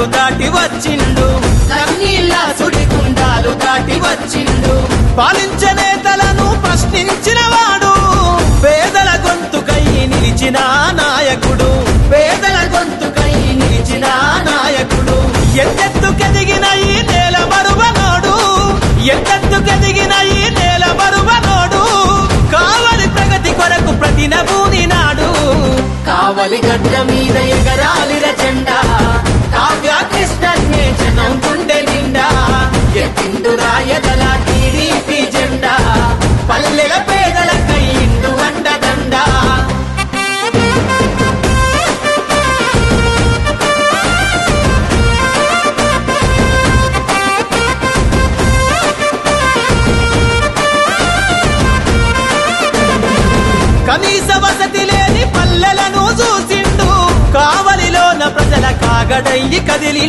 సుడిగుండాలు దాటి వచ్చిండు. కన్నీళ్ళ సుడిగుండాలు దాటి వచ్చిండు. పాలించే నేతలను ప్రశ్నించిన వాడు. పేదల గొంతుకై నిలిచిన నాయకుడు. పేదల గొంతుకై నిలిచిన నాయకుడు. ఎంతెత్తుకెదిగిన ఈ నేల మరువనోడు ఎంతెత్తుకెదిగిన ఈ నేల మరువనోడు కావలి ప్రగతి కొరకు ప్రతి నభూని నాడు. కావలి గడ్డ మీద ఎగరాలిర జెండా. ఎత్తిండు రాయదల టీడీపీ జెండా. పల్లెల పేదల కైండు అండదండ. కనీస వసతి లేని పల్లెలను చూసిండు. కావలిలోన ప్రజల కాగడయ్యి కదిలి